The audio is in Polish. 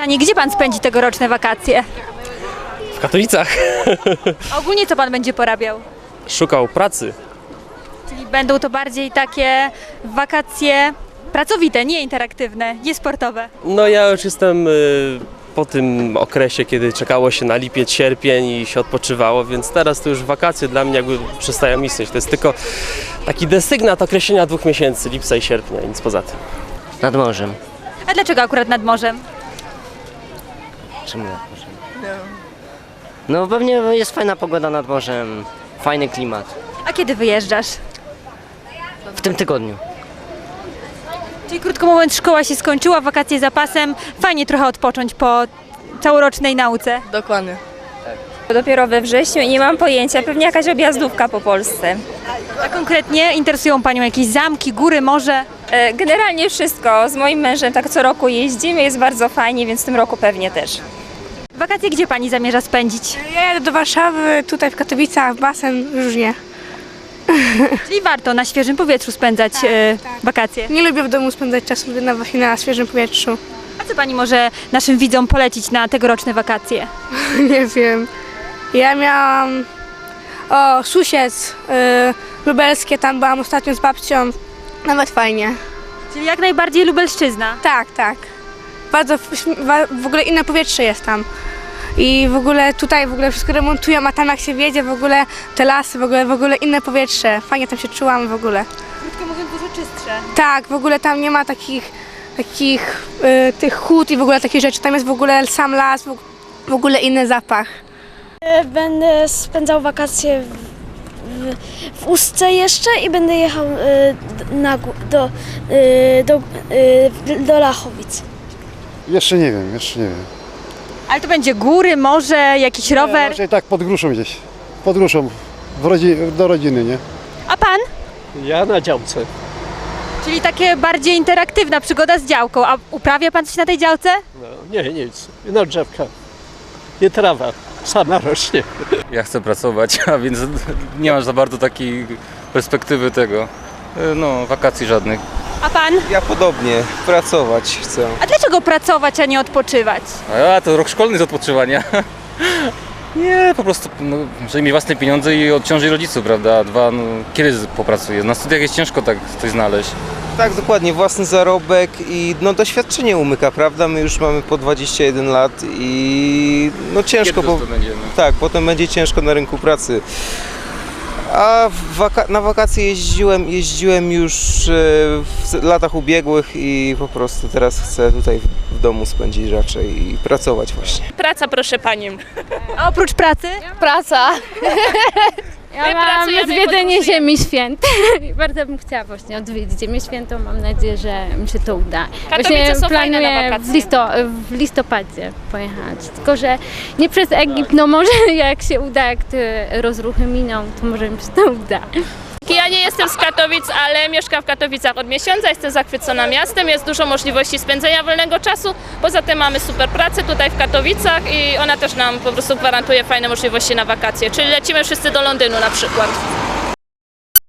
Pytanie, gdzie pan spędzi tegoroczne wakacje? W Katowicach A Ogólnie co pan będzie porabiał? szukał pracy. Czyli będą to bardziej takie wakacje pracowite, nie interaktywne, nie sportowe. No ja już jestem y, po tym okresie, kiedy czekało się na lipiec, sierpień i się odpoczywało, więc teraz to już wakacje dla mnie jakby przestają istnieć. To jest tylko taki desygnat określenia dwóch miesięcy, lipca i sierpnia, nic poza tym. Nad morzem. A dlaczego akurat nad morzem? Czemu nad morzem? No pewnie jest fajna pogoda nad morzem, fajny klimat. A kiedy wyjeżdżasz? W tym tygodniu. Czyli krótko mówiąc, szkoła się skończyła, wakacje za pasem, fajnie trochę odpocząć po całorocznej nauce. Dokładnie. Dopiero we wrześniu i nie mam pojęcia, pewnie jakaś objazdówka po Polsce. A konkretnie interesują Panią jakieś zamki, góry, morze? E, Generalnie wszystko. Z moim mężem tak co roku jeździmy, jest bardzo fajnie, więc w tym roku pewnie też. Wakacje gdzie Pani zamierza spędzić? Ja jadę do Warszawy, tutaj w Katowicach, basen, różnie. Czyli warto na świeżym powietrzu spędzać e, wakacje. Nie lubię w domu spędzać czasu na, na świeżym powietrzu. A co Pani może naszym widzom polecić na tegoroczne wakacje? Nie wiem. Ja miałam... O, Susiec y, lubelskie, tam byłam ostatnio z babcią. Nawet fajnie. Czyli jak najbardziej Lubelszczyzna. Tak, tak. Bardzo w, ogóle inne powietrze jest tam. I w ogóle tutaj w ogóle wszystko remontują, a tam jak się wiedzie w ogóle te lasy, w ogóle, w ogóle inne powietrze. Fajnie tam się czułam w ogóle. Krótko mówiąc dużo czystsze. Tak, w ogóle tam nie ma takich, takich y, tych hut i w ogóle takich rzeczy. Tam jest w ogóle sam las, w, ogóle inny zapach. Będę spędzał wakacje w, w, Ustce jeszcze i będę jechał y, na, do, y, do, y, do Lachowic. Jeszcze nie wiem, jeszcze nie wiem. Ale to będzie góry, morze, jakiś rower. Raczej tak pod gruszą gdzieś. Pod gruszą. W rodzi, do rodziny, nie? A Pan? Ja na działce. Czyli takie bardziej interaktywna przygoda z działką. A uprawia Pan coś na tej działce? No, nie, nic. No drzewka. Nie trawa. Sama rośnie. Ja chcę pracować, a więc nie mam za bardzo takiej perspektywy tego. e, No, wakacji żadnych. A Pan? Ja podobnie, pracować chcę. A dlaczego pracować, a nie odpoczywać? A to rok szkolny z odpoczywania. Nie, po prostu, no, żeby mieć własne pieniądze i odciążyć rodziców, prawda? Dwa, no, kiedy popracuję? Na studiach jest ciężko tak coś znaleźć. Tak, dokładnie, własny zarobek i no doświadczenie umyka, prawda? My już mamy po 21 lat i no ciężko, Kiedy bo to będziemy? tak, potem będzie ciężko na rynku pracy. A waka- na wakacje jeździłem, jeździłem już e, w latach ubiegłych i po prostu teraz chcę tutaj w, w domu spędzić raczej i pracować właśnie. Praca, proszę panią. A oprócz pracy? Praca. Ja My mam pracujemy zwiedzenie pod Ziemi Świętej. Bardzo bym chciała właśnie odwiedzić Ziemię Świętą. Mam nadzieję, że mi się to uda. Katowice są fajne na planuję wakacje. w, listo, w listopadzie pojechać. Tylko, że nie przez Egipt, no może jak się uda, jak te rozruchy miną, to może mi się to uda. Ja nie jestem z Katowic, ale mieszkam w Katowicach od miesiąca, jestem zachwycona miastem, jest dużo możliwości spędzenia wolnego czasu. Poza tym mamy super pracę tutaj w Katowicach i ona też nam po prostu gwarantuje fajne możliwości na wakacje. Czyli lecimy wszyscy do Londynu na przykład.